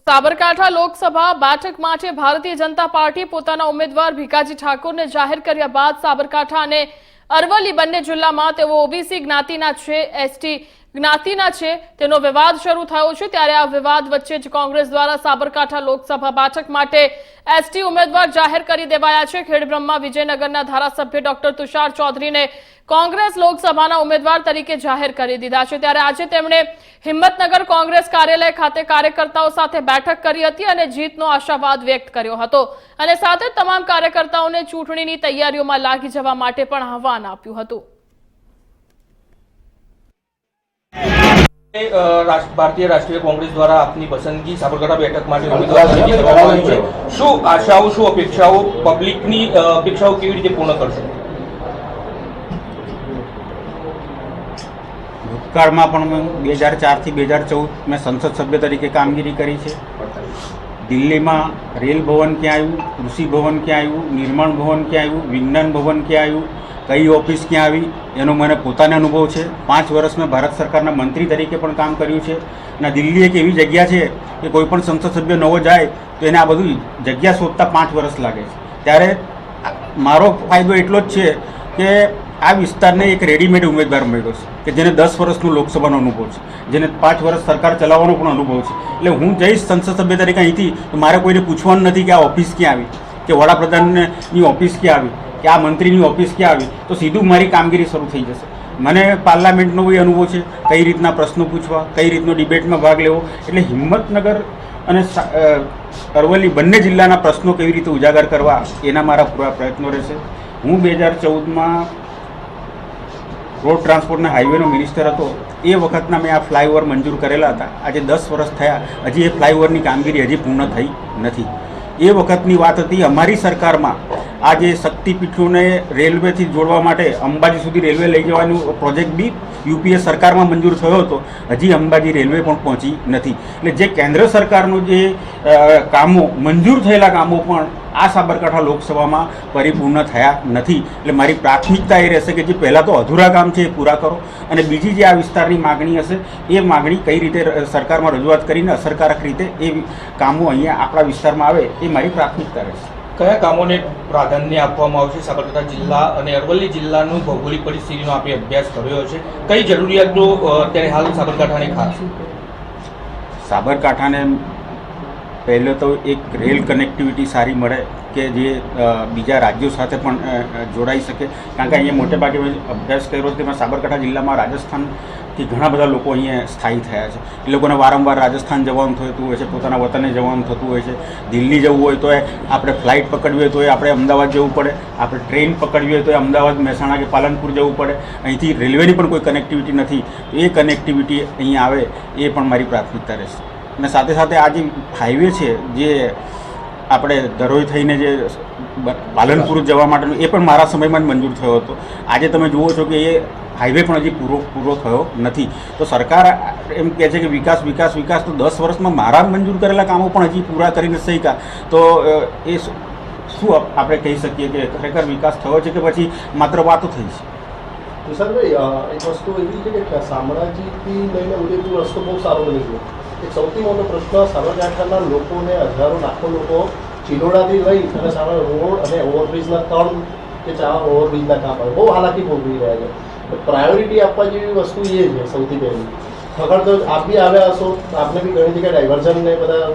સાબરકાંઠા લોકસભા બેઠક માટે ભારતીય જનતા પાર્ટી પોતાના ઉમેદવાર ભીકાજી ઠાકોરને જાહેર કર્યા બાદ સાબરકાંઠા અને અરવલ્લી બંને જિલ્લામાં તેઓ ઓબીસી જ્ઞાતિના છે. એસટી જ્ઞાતિના છે, તેનો વિવાદ શરૂ થયો છે, ત્યારે આ વિવાદ વચ્ચે જ કોંગ્રેસ દ્વારા સાબરકાંઠા લોકસભા બેઠક માટે એસટી ઉમેદવાર જાહેર કરી દેવાયા છે. ખેડબ્રહ્મા વિજયનગરના ધારાસભ્ય ડોક્ટર તુષાર ચૌધરીને કોંગ્રેસ લોકસભાના ઉમેદવાર તરીકે જાહેર કરી દીધા છે. ત્યારે આજે તેમણે હિંમતનગર કોંગ્રેસ કાર્યાલય ખાતે કાર્યકર્તાઓ સાથે બેઠક કરી હતી અને જીતનો આશાવાદ વ્યક્ત કર્યો હતો અને સાથે તમામ કાર્યકર્તાઓને ચૂંટણીની તૈયારીઓમાં લાગી જવા માટે પણ આહવાન આપ્યું હતું. ભારતીય રાષ્ટ્રીય કોંગ્રેસ દ્વારા આપની પસંદગી સાબરકાંઠા બેઠક માટે ઉમેદવાર છે. શું આશાઓ શું અપેક્ષાઓ પબ્લિકની અપેક્ષાઓ કેવી રીતે પૂર્ણ કરશો? ભૂતકાળમાં પણ મેં બે હજાર ચારથી બે હજાર ચૌદ મેં સંસદ સભ્ય તરીકે કામગીરી કરી છે. દિલ્હીમાં રેલ ભવન ક્યાં આવ્યું કૃષિ ભવન ક્યાં આવ્યું નિર્માણ ભવન ક્યાં આવ્યું વિજ્ઞાન ભવન ક્યાં આવ્યું કઈ ઓફિસ ક્યાં આવી, એનો મને પોતાને અનુભવ છે. પાંચ વર્ષ મેં ભારત સરકારના મંત્રી તરીકે પણ કામ કર્યું છે. અને દિલ્હી એક એવી જગ્યા છે કે કોઈ પણ સંસદ સભ્ય નવો જાય, તો એને આ બધું જગ્યા શોધતા પાંચ વર્ષ લાગે છે. ત્યારે મારો ફાયદો એટલો જ છે કે આ વિસ્તારને એક રેડીમેડ ઉમેદવાર મળ્યો છે, કે જેને દસ વર્ષનો લોકસભાનો અનુભવ છે. જેને પાંચ વર્ષ સરકાર ચલાવવાનો પણ અનુભવ છે. એટલે હું જઈશ સંસદ સભ્ય તરીકે અહીંથી, તો મારે કોઈને પૂછવાનું નથી કે આ ઓફિસ ક્યાં આવી, કે વડાપ્રધાનની ઓફિસ ક્યાં આવી. કે આ મંત્રીની ઓફિસ ક્યાં આવી? તો સીધું મારી કામગીરી શરૂ થઈ જશે. મને પાર્લામેન્ટનો બી અનુભવ છે, કઈ રીતના પ્રશ્નો પૂછવા, કઈ રીતનો ડિબેટમાં ભાગ લેવો. એટલે હિંમતનગર અને અરવલ્લી બંને જિલ્લાના પ્રશ્નો કેવી રીતે ઉજાગર કરવા, એના મારા પૂરા પ્રયત્નો રહેશે. હું બે હજાર ચૌદમાં રોડ ટ્રાન્સપોર્ટના હાઈવેનો મિનિસ્ટર હતો. એ વખતના મેં આ ફ્લાયઓવર મંજૂર કરેલા હતા. આજે દસ વર્ષ થયા. હજી એ ફ્લાયઓવરની કામગીરી હજી પૂર્ણ થઈ નથી. એ વખતની વાત હતી અમારી સરકારમાં. આ જે શક્તિપીઠોને રેલવેથી જોડવા માટે અંબાજી સુધી રેલવે લઈ જવાનું પ્રોજેક્ટ બી યુપીએ સરકારમાં મંજૂર થયો હતો. હજી અંબાજી રેલવે પણ પહોંચી નથી. એટલે જે કેન્દ્ર સરકારનું જે કામો, મંજૂર થયેલા કામો પણ આ સાબરકાંઠા લોકસભામાં પરિપૂર્ણ થયા નથી. એટલે મારી પ્રાથમિકતા એ રહેશે કે જે પહેલાં તો અધૂરા કામ છે એ પૂરા કરો. અને બીજી જે આ વિસ્તારની માગણી હશે, એ માગણી કઈ રીતે સરકારમાં રજૂઆત કરીને અસરકારક રીતે એ કામો અહીંયા આપણા વિસ્તારમાં આવે, એ મારી પ્રાથમિકતા રહેશે. કયા કામોને પ્રાધાન્ય આપવામાં આવશે? સાબરકાંઠા જિલ્લા અને અરવલ્લી જિલ્લાનું ભૌગોલિક પરિસ્થિતિનો આપણે અભ્યાસ કર્યો છે. કઈ જરૂરિયાતો અત્યારે હાલ સાબરકાંઠાને ખાસ? સાબરકાંઠાને પહેલો તો એક રેલ કનેક્ટિવિટી સારી મળે. કે જે બીજા રાજ્યો સાથે પણ જોડાઈ શકે. કારણ કે અહીંયા મોટે ભાગે અભ્યાસ કર્યો છે તેમાં સાબરકાંઠા જિલ્લામાં રાજસ્થાનથી ઘણા બધા લોકો અહીંયા સ્થાયી થયા છે. એ લોકોને વારંવાર રાજસ્થાન જવાનું થતું હોય છે, પોતાના વતને જવાનું થતું હોય છે. દિલ્હી જવું હોય તો આપણે ફ્લાઇટ પકડવી હોય તો આપણે અમદાવાદ જવું પડે. આપણે ટ્રેન પકડવી હોય તો અમદાવાદ, મહેસાણા કે પાલનપુર જવું પડે. અહીંથી રેલવેની પણ કોઈ કનેક્ટિવિટી નથી. એ કનેક્ટિવિટી અહીંયા આવે એ પણ મારી પ્રાથમિકતા રહેશે. અને સાથે સાથે આ જે હાઈવે છે, જે આપણે ધરોઈ થઈને જે પાલનપુર જવા માટેનું એ પણ મારા સમયમાં જ મંજૂર થયો હતો. આજે તમે જુઓ છો કે એ હાઈવે પણ હજી પૂરો પૂરો થયો નથી. તો સરકાર એમ કહે છે કે વિકાસ વિકાસ વિકાસ તો દસ વર્ષમાં મારા મંજૂર કરેલા કામો પણ હજી પૂરા કરીને શક્યા તો એ શું આપણે કહી શકીએ કે ખરેખર વિકાસ થયો છે કે પછી માત્ર વાતો થઈ છે? તુષારભાઈ એક વસ્તુ એવી છે કે શામળાજીથી લઈને ઉદયપુર રસ્તો બહુ સારો બની એક સૌથી મોટો પ્રશ્ન સાબરકાંઠાના લોકોને હજારો લાખો લોકો ચિલોડાથી લઈ અને સામે રોડ અને ઓવરબ્રિજના ત્રણ કે ચાર ઓવરબ્રિજના કામ આવે. બહુ હાલાકી ભોગવી રહ્યા છે. પ્રાયોરિટી આપવા જેવી વસ્તુ એ છે સૌથી પહેલી. ખબર તો આપ બી આવ્યા હશો આપને બી ઘણી જગ્યાએ ડાયવર્ઝન ને બધા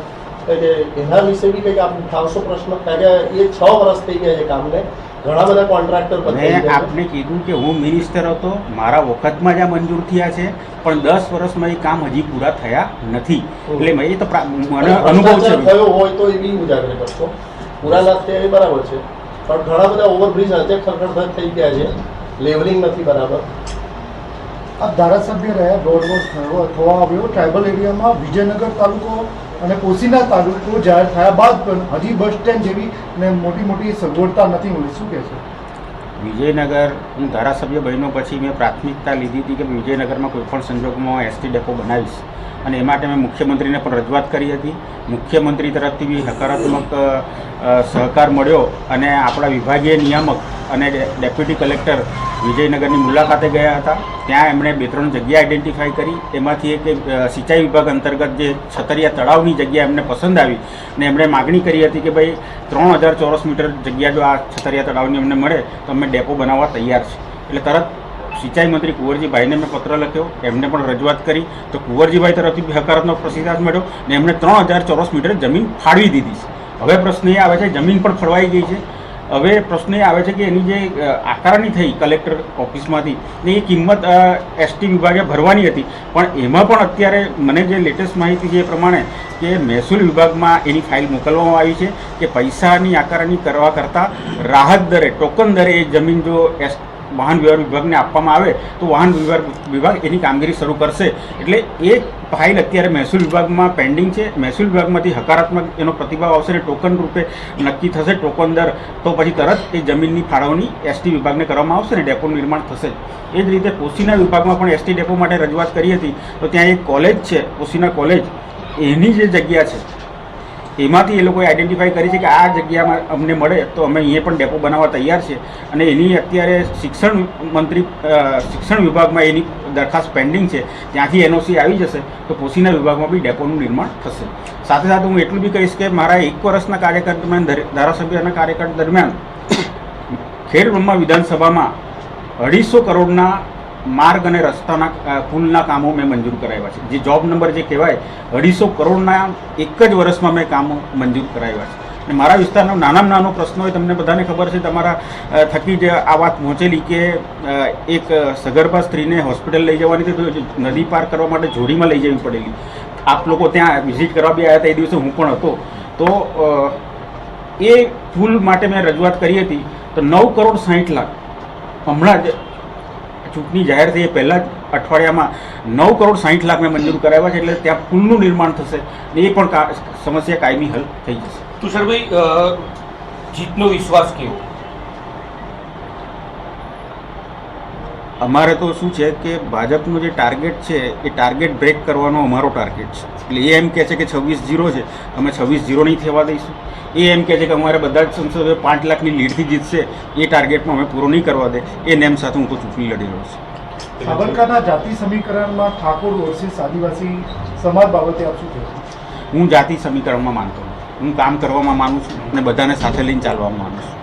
એટલે એના વિશે બી કંઈક આપ ઉઠાવશો પ્રશ્ન? કારણ કે એ છ વર્ષ થઈ ગયા છે કામને. ઘણા બધા કોન્ટ્રાક્ટર મેં આપને કીધું કે હું મિનિસ્ટર હતો મારા વખતમાં જ આ મંજૂર થયા છે પણ દસ વર્ષમાં એ કામ હજી પૂરા થયા નથી. એટલે એ તો મને અનુભવ છે. થયો હોય તો એ બી ઉજાગર કરશો. પૂરા ના થયા એ બરાબર છે. પણ ઘણા બધા ઓવરબ્રિજ આજે ખરખડ થઈ ગયા છે. લેવલિંગ નથી બરાબર. આ ધારાસભ્ય રહ્યા દોઢ વર્ષ થયો થવા આવ્યો ટ્રાઇબલ એરિયામાં વિજયનગર તાલુકો અને કોસીના તાલુકો જાહેર થયા બાદ પણ હજી બસ સ્ટેન્ડ જેવી ને મોટી મોટી સગવડતા નથી મળી. શું કહેશો? વિજયનગર, હું ધારાસભ્ય બન્યો પછી મેં પ્રાથમિકતા લીધી હતી કે વિજયનગરમાં કોઈપણ સંજોગોમાં એસટી ડેપો બનાવીશ. અને એ માટે મેં મુખ્યમંત્રીને પણ રજૂઆત કરી હતી. મુખ્યમંત્રી તરફથી બી હકારાત્મક સહકાર મળ્યો અને આપણા વિભાગીય નિયામક અને ડેપ્યુટી કલેક્ટર વિજયનગરની મુલાકાતે ગયા હતા. ત્યાં એમણે બે ત્રણ જગ્યા આઈડેન્ટિફાઈ કરી. એમાંથી એક સિંચાઈ વિભાગ અંતર્ગત જે છતરિયા તળાવની જગ્યા એમને પસંદ આવી અને એમણે માગણી કરી હતી કે ભાઈ ત્રણ હજાર ચોરસ મીટર જગ્યા જો આ છતરિયા તળાવની અમને મળે તો અમે ડેપો બનાવવા તૈયાર છે. એટલે તરત સિંચાઈ મંત્રી કુંવરજીભાઈને મેં પત્ર લખ્યો, એમને પણ રજૂઆત કરી. તો કુંવરજીભાઈ તરફથી હકારાત્મક પ્રતિસાદ મળ્યો ને એમણે ત્રણ હજાર ચોરસ મીટર જમીન ફાળવી દીધી છે. હવે પ્રશ્ન એ આવે છે, જમીન પણ ફળવાઈ ગઈ છે. હવે પ્રશ્ન એ આવે છે કે એની જે આકારણી થઈ કલેક્ટર ઓફિસમાંથી, ને એ કિંમત એસટી વિભાગે ભરવાની હતી. પણ એમાં પણ અત્યારે મને જે લેટેસ્ટ માહિતી છે એ પ્રમાણે કે મહેસૂલ વિભાગમાં એની ફાઇલ મોકલવામાં આવી છે કે પૈસાની આકારણી કરવા કરતાં રાહત દરે, ટોકન દરે એ જમીન જો એસ વાહન વ્યવહાર વિભાગને આપવામાં આવે તો વાહન વ્યવહાર વિભાગ એની કામગીરી શરૂ કરશે. એટલે એ ફાઇલ અત્યારે મહેસૂલ વિભાગમાં પેન્ડિંગ છે. મહેસૂલ વિભાગમાંથી હકારાત્મક એનો પ્રતિભાવ આવશે અને ટોકન રૂપે નક્કી થશે. ટોકન દર તો પછી તરત એ જમીનની ફાળવણી એસટી વિભાગને કરવામાં આવશે અને ડેપોનું નિર્માણ થશે. એ જ રીતે પોશીના વિભાગમાં પણ એસટી ડેપો માટે રજૂઆત કરી હતી. તો ત્યાં એક કોલેજ છે કોશીના કોલેજ એની જે જગ્યા છે એમાંથી એ લોકોએ આઈડેન્ટિફાઈ કરી છે કે આ જગ્યામાં અમને મળે, તો અમે અહીંયા પણ ડેપો બનાવવા તૈયાર છે. અને એની અત્યારે શિક્ષણ મંત્રી શિક્ષણ વિભાગમાં એની દરખાસ્ત પેન્ડિંગ છે. ત્યાંથી એનઓસી આવી જશે, તો પોસીના વિભાગમાં બી ડેપોનું નિર્માણ થશે. સાથે સાથે હું એટલું બી કહીશ કે મારા એક વર્ષના કાર્યકર દરમિયાન ધારાસભ્યના કાર્યકાળ દરમિયાન ખેડબ્રહ્મા વિધાનસભામાં અઢીસો કરોડના માર્ગ અને રસ્તાના પુલના કામો મેં મંજૂર કરાવ્યા છે. જે જોબ નંબર જે કહેવાય, અઢીસો કરોડના એક જ વર્ષમાં મેં કામો મંજૂર કરાવ્યા છે. અને મારા વિસ્તારનો નાનામાં નાનો પ્રશ્ન હોય, તમને બધાને ખબર છે, તમારા થકી જ આ વાત પહોંચેલી કે એક સગર્ભા સ્ત્રીને હોસ્પિટલ લઈ જવાની હતી તો નદી પાર કરવા માટે જોડીમાં લઈ જવી પડેલી. આપ લોકો ત્યાં વિઝિટ કરવા બી આવ્યા હતા એ દિવસે હું પણ હતો. તો એ પુલ માટે મેં રજૂઆત કરી હતી, તો નવ કરોડ સાહીઠ લાખ. હમણાં જ ચૂંટણી જાહેર થઈ એ પહેલાં જ અઠવાડિયામાં નવ કરોડ સાહીઠ લાખ મેં મંજૂર કરાવ્યા છે એટલે ત્યાં પુલનું નિર્માણ થશે ને એ પણ સમસ્યા કાયમી હલ થઈ જશે. તુષારભાઈ જીતનો વિશ્વાસ કેવો? અમારે તો શું છે કે ભાજપનો જે ટાર્ગેટ છે એ ટાર્ગેટ બ્રેક કરવાનો અમારો ટાર્ગેટ છે. એટલે એ એમ કહે છે કે છવ્વીસ જીરો છે અમે છવ્વીસ જીરો નહીં થવા દઈશું. એ એમ કહે છે કે અમારે બધા જ સંસદો પાંચ લાખની લીડથી જીતશે એ ટાર્ગેટમાં અમે પૂરો નહીં કરવા દે એ નેમ સાથે હું તો ચૂંટણી લડી રહ્યો છું. સાબરકાંઠા જાતિ સમીકરણમાં ઠાકોર વર્સિસ આદિવાસી સમાજ બાબતે આપ શું હું જાતિ સમીકરણમાં માનતો હું કામ કરવામાં માનું છું અને બધાને સાથે લઈને ચાલવામાં માનું છું.